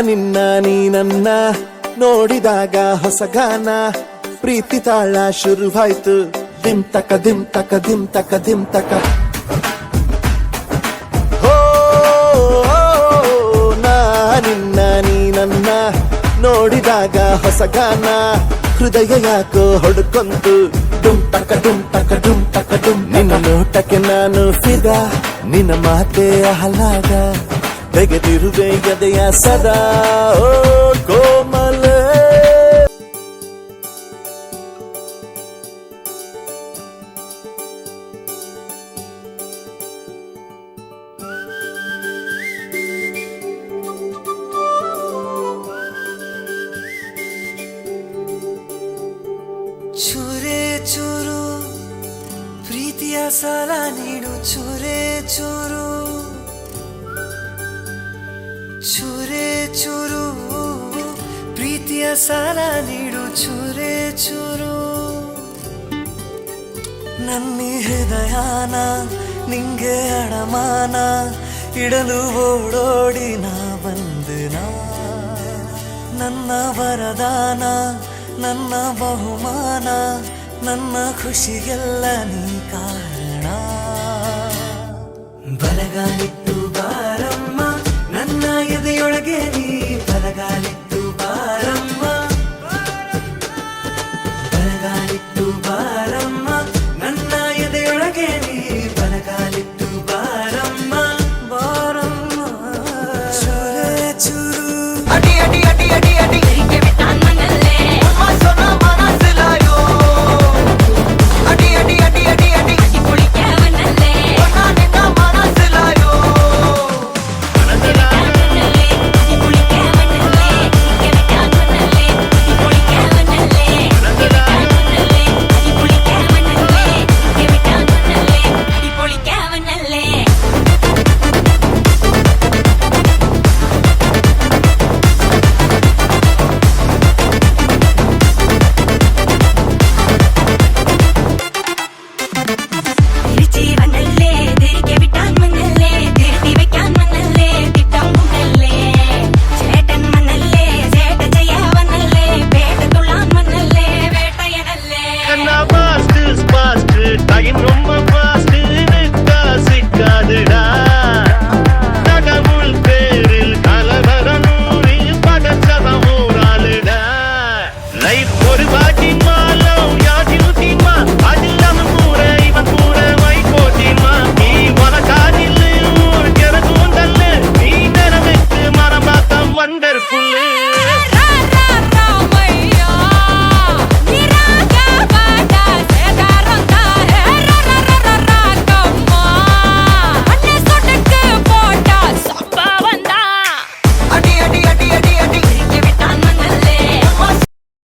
ನಿನ್ನ, ನೀ ನನ್ನ ನೋಡಿದಾಗ ಹೊಸ ಗಾನ. ಪ್ರೀತಿ ತಾಳ ಶುರುವಾಯ್ತು. ದಿಮ್ ತಕ ದಿಮ್ ತಕ ದಿಮ್ ತಕ ದಿಮ್ ತಕ ಹೋ, ನಾ ನಿನ್ನ, ನೀ ನನ್ನ ನೋಡಿದಾಗ ಹೊಸ ಗಾನ. ಹೃದಯ ಯಾಕೋ ಹೊಡ್ಕೊಂತು. ತಕ ಡುಮ್ ತಕ ಡುಮ್ ನಿನ್ನ ನೋಟಕ್ಕೆ ನಾನು ಫಿದ. ನಿನ್ನ ಮಾತೆ ಆಹ್ಲಾದ ತೆಗೆದಿರುವೆ ಎದೆಯ ಸದಾ ಓ ಕೋಮಲೆ ಚೂರೆ ಚೂರು ಪ್ರೀತಿಯ ಸಾಲ ನೀಡು ಚೂರೆ ಚೂರು ಚೂರೆ ಚೂರು, ಪ್ರೀತಿಯ ಸಾಲ ನೀಡು, ಚೂರೆ ಚೂರು. ನನ್ನ ಹೃದಯಾನ, ನಿಂಗೆ ಅಡಮಾನ, ಇಡಲು ಓಡೋಡಿ ನಾ ಬಂದನ? ನನ್ನ ವರದಾನ, ನನ್ನ ಬಹುಮಾನ, ನನ್ನ ಖುಷಿಗೆಲ್ಲ ನೀ ಕಾರಣ. ಬಲಗಾಲಿಟ್ಟು